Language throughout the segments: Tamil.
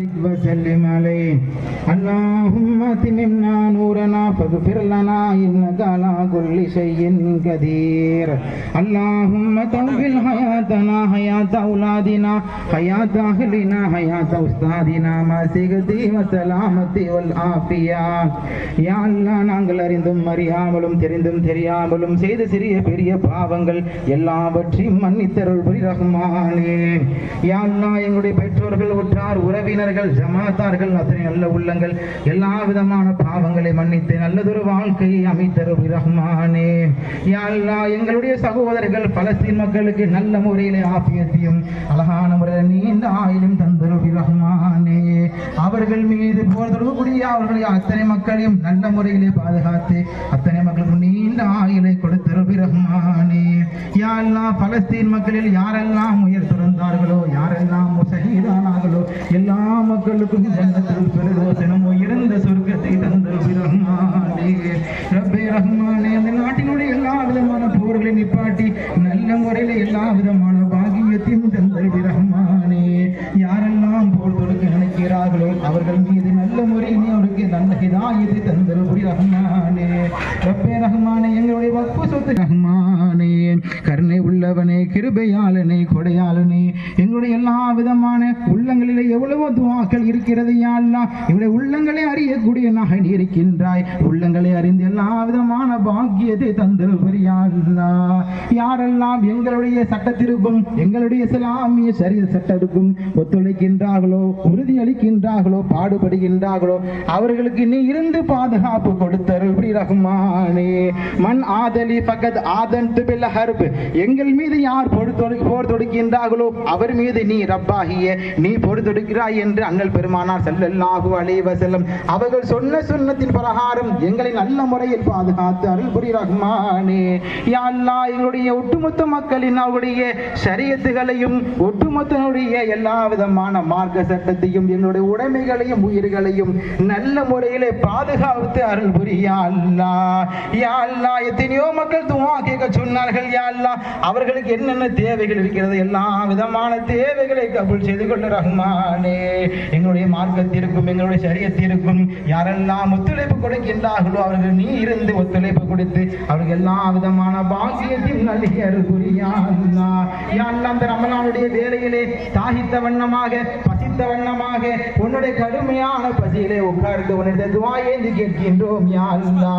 وبارك وسلم عليه اللهم اتممنا نورنا فاغفر لنا انك على كل شيء قدير اللهم طول حياتنا حياة اولادنا حياة اهلنا حياة استاذنا ما سيغتي وسلامتي والعافية யா அல்லாஹ் நாங்கள் அறிந்தும் அறியாமலும் தெரிந்தும் தெரியாமலும் செய்த சிறிய பெரிய பாவங்கள் எல்லாவற்றையும் மன்னித்தருள் புரி ரஹ்மானே யா அல்லாஹ் எங்களுடைய பெற்றோர்கள் உற்றார் உறவினர்கள் ஜமாத்தார்கள் அத்தனை நல்ல உள்ளங்கள் எல்லா விதமான பாவங்களை மன்னித்து நல்லதொரு வாழ்க்கையை அமைத்தரும் ரஹ்மானே யாழ்லா எங்களுடைய சகோதரர்கள் பலஸ்தீன் மக்களுக்கு நல்ல முறையிலே ஆபியத்தையும் அழகான முறையில் நீண்ட ஆயிலும் தந்து அவர்கள் மீது போர் தொடரக்கூடிய அவர்களை அத்தனை மக்களையும் நல்ல முறையிலே பாதுகாத்து அத்தனை மக்களுக்கு நீண்ட ஆயுளை கொடுத்தருள் ரஹ்மானே யாரெல்லாம் பலஸ்தீன் மக்களில் யாரெல்லாம் உயர் துறந்தார்களோ யாரெல்லாம் சகிதானார்களோ எல்லா மக்களுக்கும் ஜன்னத்தில் பெருதோசனம் சொர்க்கத்தை தந்தருள் ரஹ்மானே ரப்பே ரஹ்மானே அந்த நாட்டினுடைய எல்லா விதமான போர்களை நிப்பாட்டி நல்ல முறையில் எல்லா விதமான பாகியத்தையும் தந்தருள் ரஹ்மானே யாரெல்லாம் நினைக்கிறார்களோ அவர்கள் மீது நல்ல முறையில் அவருக்கு நல்ல ஹிதாயத்தை தந்தருள் ரஹ்மானே. ரப்பே ரஹ்மானே எங்களுடைய வக்ஃபு சொத்து ரஹ்மானே. கருணை உள்ளவனே கிருபையாளனே கொடையாளனே. எங்களுடைய எல்லா விதமான உள்ளங்களிலே எவ்வளவோ துவாக்கள் இருக்கிறது யா எங்களுடைய உள்ளங்களை அறியக்கூடிய நகை இருக்கின்றாய். உள்ளங்களை அறிந்து எல்லா விதமான பாக்கியத்தை தந்தருள் யாரெல்லாம் எங்களுடைய சட்டத்திற்கும் எங்களுடைய இஸ்லாமிய சரிய சட்டத்துக்கும் ஒத்துழைக்கின்றார்களோ உறுதியளிக்கின்றார்களோ பாடுபடுகின்றார்களோ அவர்களுக்கு நீ இருந்து பாதுகாப்பு கொடுத்தருள் ரகுமானே மண் ஆதலி பகத் ஆதன் பில் ஹர்ப் எங்கள் மீது யார் போர் தொடுக்கின்றார்களோ அவர் மீது நீ ரப்பாகிய நீ போர் தொடுக்கிறாய் என்று அங்கள் பெருமானார் செல்லல்லாகு அலைஹி அவர்கள் சொன்ன சுன்னத்தின் பிரகாரம் எங்களை நல்ல முறையில் பாதுகாத்து அருள் புரி ரஹ்மானே யாழ்லா எங்களுடைய ஒட்டுமொத்த மக்களின் அவருடைய சரியத்துகளையும் ஒட்டுமொத்தனுடைய எல்லா விதமான மார்க்க சட்டத்தையும் என்னுடைய உடைமைகளையும் உயிர்களையும் நல்ல முறையிலே பாதுகாத்து அருள் புரியா அல்லாஹ். யா எத்தனையோ மக்கள் துவா கேட்க சொன்னார்கள் யா அல்லா அவர்களுக்கு என்னென்ன தேவைகள் இருக்கிறது? எல்லா விதமான தேவைகளை கபூல் செய்து கொள்ள ரஹ்மானே எங்களுடைய மார்க்கத்திற்கும் எங்களுடைய சரியத்திற்கும் யாரெல்லாம் ஒத்துழைப்பு கொடுக்கின்றார்களோ அவர்கள் நீ இருந்து ஒத்துழைப்பு கொடுத்து அவர்கள் எல்லா விதமான பாக்கியத்தையும் நல்கி அருள் புரியா யா அல்லா அந்த ரமலானுடைய வேலையிலே தாகித்த வண்ணமாக வண்ணமாக உன்னுடைய கடுமையான பசியிலே உட்கார்ந்து உன்னுடைய ஏந்தி கேட்கின்றோம். யாழ்லா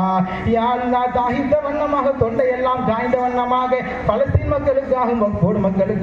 யாழ்லா தாய்ந்த தாகித்த வண்ணமாக தொண்டையெல்லாம் காய்ந்த வண்ணமாக பலஸ்தீன் மக்களுக்காக மக்களுக்கு